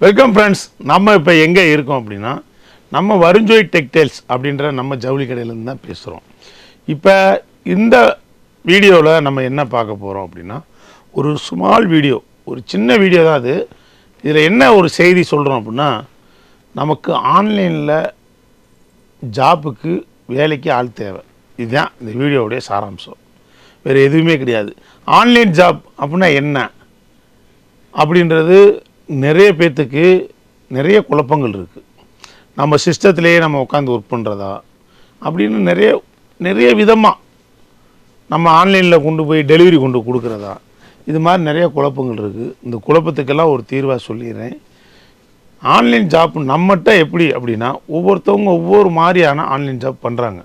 Welcome friends நம்ம இப்போ எங்கே இருக்கோம் அப்படின்னா நம்ம வருஞ்சோய் டெக்டைல்ஸ் அப்படின்ற நம்ம ஜவுளி கடையிலேருந்து தான் பேசுகிறோம் இப்போ இந்த வீடியோவில் நம்ம என்ன பார்க்க போகிறோம் அப்படின்னா ஒரு ஸ்மால் வீடியோ ஒரு சின்ன வீடியோ தான் அது. இதில் என்ன ஒரு செய்தி சொல்கிறோம் அப்படின்னா நமக்கு ஆன்லைனில் ஜாப்புக்கு வேலைக்கு ஆள் தேவை. இதுதான் இந்த வீடியோவுடைய சாராம்சம். வேறு எதுவுமே கிடையாது. ஆன்லைன் ஜாப் அப்படின்னா என்ன? அப்படின்றது நிறைய பேர்த்துக்கு நிறைய குழப்பங்கள் இருக்குது நம்ம சிஸ்டத்திலேயே நம்ம உட்காந்து ஒர்க் பண்ணுறதா அப்படின்னு நிறைய நிறைய விதமாக நம்ம ஆன்லைனில் கொண்டு போய் டெலிவரி கொண்டு கொடுக்குறதா? இது மாதிரி நிறைய குழப்பங்கள் இருக்குது இந்த குழப்பத்துக்கெல்லாம் ஒரு தீர்வாக சொல்லிடுறேன். ஆன்லைன் ஜாப் நம்மகிட்ட எப்படி அப்படின்னா ஒவ்வொருத்தவங்க ஒவ்வொரு மாதிரியான ஆன்லைன் ஜாப் பண்ணுறாங்க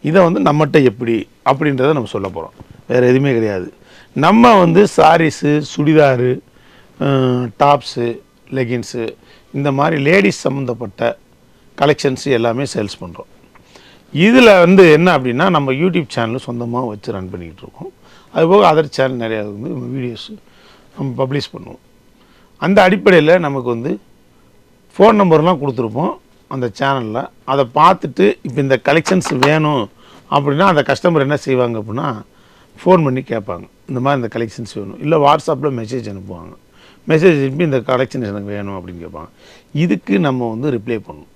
இதை வந்து நம்மகிட்ட எப்படி அப்படின்றத நம்ம சொல்ல போகிறோம் வேறு எதுவுமே கிடையாது. நம்ம வந்து சாரீஸு சுடிதாரு டாப்ஸு லெகின்ஸு இந்த மாதிரி லேடிஸ் சம்மந்தப்பட்ட கலெக்ஷன்ஸ் எல்லாமே சேல்ஸ் பண்ணுறோம் இதில் வந்து என்ன அப்படின்னா நம்ம யூடியூப் சேனல் சொந்தமாக வச்சு ரன் பண்ணிக்கிட்டு இருக்கோம். அதுபோக அதர் சேனல் நிறையா வந்து வீடியோஸ் நம்ம பப்ளிஷ் பண்ணுவோம். அந்த அடிப்படையில் நமக்கு வந்து ஃபோன் நம்பர்லாம் கொடுத்துருப்போம் அந்த சேனலில் அதை பார்த்துட்டு இப்போ இந்த கலெக்ஷன்ஸ் வேணும் அப்படின்னா அந்த கஸ்டமர் என்ன செய்வாங்க அப்படின்னா ஃபோன் பண்ணி கேட்பாங்க. இந்த மாதிரி இந்த கலெக்ஷன்ஸ் வேணும். இல்லை வாட்ஸ்அப்பில் மெசேஜ் அனுப்புவாங்க. மெசேஜ் அனுப்பி இந்த கலெக்ஷன்ஸ் எனக்கு வேணும் அப்படின்னு கேட்பாங்க. இதுக்கு நம்ம வந்து ரிப்ளை பண்ணணும்.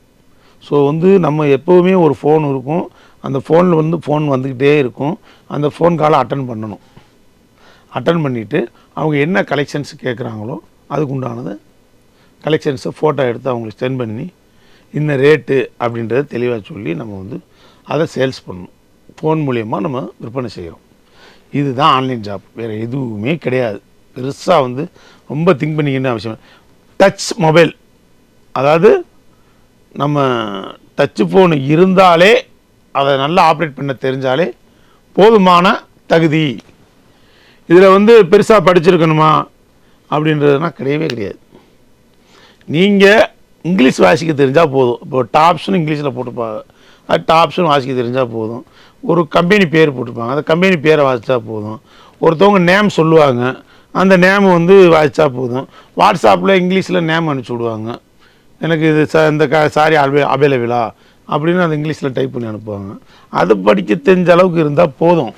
ஸோ வந்து நம்ம எப்போவுமே ஒரு ஃபோன் இருக்கும். அந்த ஃபோனில் வந்து ஃபோன் வந்துக்கிட்டே இருக்கும். அந்த ஃபோன் காலை அட்டன் பண்ணணும். அட்டன் பண்ணிவிட்டு அவங்க என்ன கலெக்ஷன்ஸ் கேட்குறாங்களோ அதுக்கு உண்டானது கலெக்ஷன்ஸை ஃபோட்டோ எடுத்து அவங்களுக்கு சென்ட் பண்ணி இந்த ரேட்டு அப்படின்றத தெளிவாக சொல்லி நம்ம வந்து அதை சேல்ஸ் பண்ணணும். ஃபோன் மூலயமா நம்ம விற்பனை செய்கிறோம். இதுதான் ஆன்லைன் ஜாப் வேறு எதுவுமே கிடையாது. பெருசாக வந்து ரொம்ப திங்க் பண்ணிக்கின்ற அவசியம் டச் மொபைல். அதாவது நம்ம டச்சு ஃபோனு இருந்தாலே அதை நல்லா ஆப்ரேட் பண்ண தெரிஞ்சாலே போதுமான தகுதி. இதில் வந்து பெருசாக படிச்சிருக்கணுமா அப்படின்றதுனா கிடையவே கிடையாது. நீங்கள் இங்கிலீஷ் வாசிக்க தெரிஞ்சால் போதும். இப்போ டாப்ஸ்னு இங்கிலீஷில் போட்டுப்பாங்க. அது டாப்ஸ்னு வாசிக்க தெரிஞ்சால் போதும். ஒரு கம்பெனி பேர் போட்டுப்பாங்க. அந்த கம்பெனி பேரை வாசித்தா போதும். ஒருத்தவங்க நேம் சொல்லுவாங்க. அந்த நேம் வந்து வாய்ச்சா போதும். வாட்ஸ்அப்பில் இங்கிலீஷில் நேம் அனுப்பிச்சி விடுவாங்க. எனக்கு இது ச இந்த க சாரி அவே அவைலபிளா அப்படின்னு அந்த இங்கிலீஷில் டைப் பண்ணி அனுப்புவாங்க. அது படிக்க தெரிஞ்ச அளவுக்கு இருந்தால் போதும்.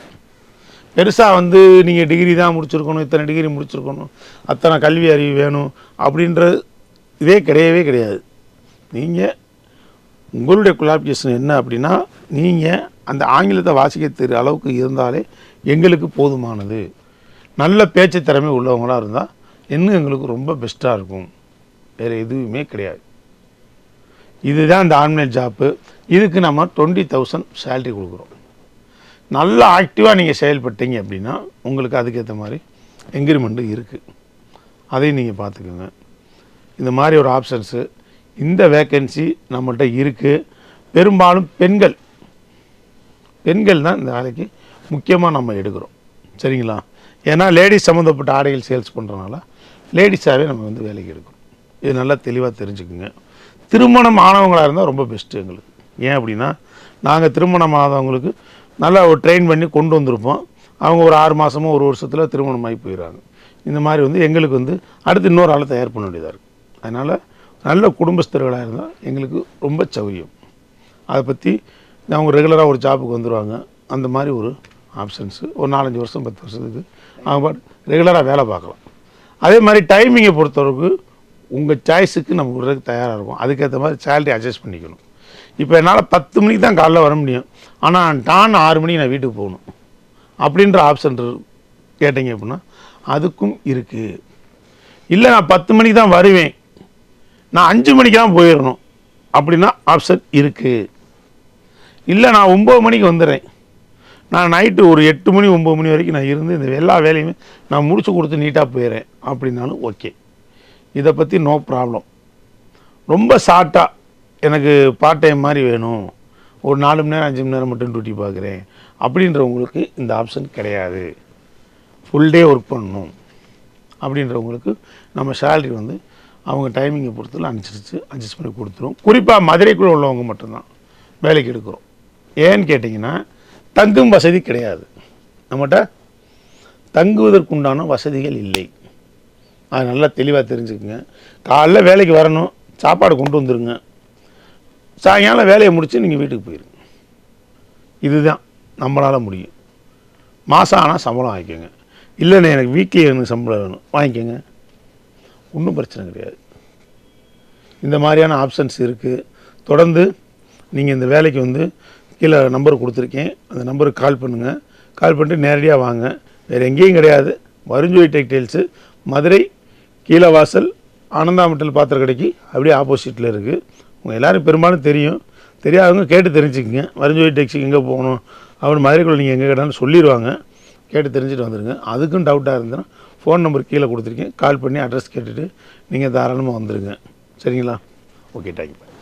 பெருசாக வந்து நீங்கள் டிகிரி தான் முடிச்சிருக்கணும் இத்தனை டிகிரி முடிச்சிருக்கணும் அத்தனை கல்வி அறிவு வேணும் அப்படின்ற இதே கிடையவே கிடையாது. நீங்கள் உங்களுடைய குவாலிஃபிகேஷன் என்ன அப்படின்னா நீங்கள் அந்த ஆங்கிலத்தை வாசிக்க தெரிய அளவுக்கு இருந்தாலே எங்களுக்கு போதுமானது. நல்ல பேச்சு திறமை உள்ளவங்களாக இருந்தால் இன்னும் எங்களுக்கு ரொம்ப பெஸ்ட்டாக இருக்கும். வேறு எதுவுமே கிடையாது. இதுதான் இந்த ஆன்லைன் ஜாப்பு இதுக்கு நம்ம டுவெண்ட்டி தௌசண்ட் சேல்ரி கொடுக்குறோம். நல்லா ஆக்டிவாக நீங்கள் செயல்பட்டீங்க அப்படின்னா உங்களுக்கு அதுக்கேற்ற மாதிரி என்கிரிமெண்ட்டு இருக்குது அதையும் நீங்கள் பார்த்துக்கோங்க. இந்த மாதிரி ஒரு ஆப்ஷன்ஸு இந்த வேக்கன்சி நம்மள்கிட்ட இருக்குது பெரும்பாலும் பெண்கள் பெண்கள் தான் இந்த வேலைக்கு முக்கியமாக நம்ம எடுக்கிறோம். சரிங்களா? ஏன்னா லேடிஸ் சம்மந்தப்பட்ட ஆடைகள் சேல்ஸ் பண்ணுறனால லேடிஸாகவே நம்ம வந்து வேலைக்கு எடுக்கும். இது நல்லா தெளிவாக தெரிஞ்சுக்குங்க. திருமணம் ஆனவங்களாக இருந்தால் ரொம்ப பெஸ்ட்டு எங்களுக்கு. ஏன் அப்படின்னா நாங்கள் திருமணம் ஆனவங்களுக்கு நல்லா ஒரு ட்ரெயின் பண்ணி கொண்டு வந்திருப்போம். அவங்க ஒரு ஆறு மாதமோ ஒரு வருஷத்தில் திருமணமாகி போயிடுறாங்க. இந்த மாதிரி வந்து எங்களுக்கு வந்து அடுத்து இன்னொரு ஆளை தயார் பண்ண வேண்டியதாக இருக்குது அதனால் நல்ல குடும்பஸ்தர்களாக இருந்தால் எங்களுக்கு ரொம்ப சௌரியம். அதை பற்றி அவங்க ரெகுலராக ஒரு ஜாபுக்கு வந்துடுவாங்க அந்த மாதிரி ஒரு ஆப்ஷன்ஸு ஒரு நாலஞ்சு வருஷம் பத்து வருஷத்துக்கு அவங்க பாட்டு ரெகுலராக வேலை பார்க்கலாம். அதே மாதிரி டைமிங்கை பொறுத்தவரைக்கு உங்கள் சாய்ஸுக்கு நம்ம விடுறதுக்கு தயாராக இருக்கும் அதுக்கேற்ற மாதிரி சேலரி அட்ஜஸ்ட் பண்ணிக்கணும். இப்போ என்னால் பத்து மணிக்கு தான் காலைல வர முடியும். ஆனால் டான் ஆறு மணிக்கு நான் வீட்டுக்கு போகணும். அப்படின்ற ஆப்ஷன் கேட்டீங்க அப்படின்னா அதுக்கும் இருக்குது இல்லை நான் பத்து மணிக்கு தான் வருவேன். நான் அஞ்சு மணிக்கு தான் போயிடணும். அப்படின்னா ஆப்ஷன் இருக்குது இல்லை நான் ஒம்பது மணிக்கு வந்துடுறேன். நான் நைட்டு ஒரு எட்டு மணி ஒம்பது மணி வரைக்கும் நான் இருந்து இந்த எல்லா வேலையுமே நான் முடிச்சு கொடுத்து நீட்டாக போயிடுறேன் அப்படின்னாலும் ஓகே இதை பற்றி நோ ப்ராப்ளம் ரொம்ப ஷார்ட்டாக எனக்கு பார்ட் டைம் மாதிரி வேணும். ஒரு நாலு மணி நேரம் அஞ்சு மணி நேரம் மட்டும் டியூட்டி பார்க்குறேன். அப்படின்றவங்களுக்கு இந்த ஆப்ஷன் கிடையாது. ஃபுல் டே ஒர்க் பண்ணணும். அப்படின்றவங்களுக்கு நம்ம சேலரி வந்து அவங்க டைமிங்கை பொறுத்துல அனுசரித்து அட்ஜஸ்ட் பண்ணி கொடுத்துரும். குறிப்பாக மதுரைக்குள்ளே உள்ளவங்க மட்டும்தான் வேலைக்கு எடுக்கிறோம். ஏன்னு கேட்டிங்கன்னா தங்கும் வசதி கிடையாது. நம்மகிட்ட தங்குவதற்குண்டான வசதிகள் இல்லை. அது நல்லா தெளிவாக தெரிஞ்சுக்குங்க. காலைல வேலைக்கு வரணும். சாப்பாடு கொண்டு வந்துருங்க. சாயங்காலம் வேலையை முடித்து நீங்கள் வீட்டுக்கு போயிருங்க. இதுதான் நம்மளால் முடியும். மாதம் ஆனால் சம்பளம் வாங்கிக்கோங்க. இல்லைண்ணே எனக்கு வீக்லி எனக்கு சம்பளம் வேணும். வாங்கிக்கோங்க. ஒன்றும் பிரச்சனை கிடையாது. இந்த மாதிரியான ஆப்ஷன்ஸ் இருக்குது தொடர்ந்து நீங்கள் இந்த வேலைக்கு வந்து கீழே நம்பர் கொடுத்துருக்கேன். அந்த நம்பருக்கு கால் பண்ணுங்கள் கால் பண்ணிட்டு நேரடியாக வாங்க. வேறு எங்கேயும் கிடையாது. வருஞ்சோய் டெக்டைல்ஸு மதுரை கீழே வாசல் மெட்டல் பாத்திர கடைக்கு அப்படியே ஆப்போசிட்டில் இருக்குது உங்கள் எல்லோரும் பெரும்பாலும் தெரியும். தெரியாதவங்க கேட்டு தெரிஞ்சுக்கங்க. வருஞ்சோய் டெக்ஸிக்கு எங்கே போகணும்? அப்படின்னு மதுரைக்குள்ள நீங்கள் எங்கே கேட்டாலும் சொல்லிடுவாங்க கேட்டு தெரிஞ்சுட்டு வந்துடுங்க அதுக்கும் டவுட்டாக இருந்ததுன்னா ஃபோன் நம்பர் கீழே கொடுத்துருக்கேன். கால் பண்ணி அட்ரஸ் கேட்டுட்டு நீங்கள் தாராளமாக வந்துடுங்க சரிங்களா? Okay thank you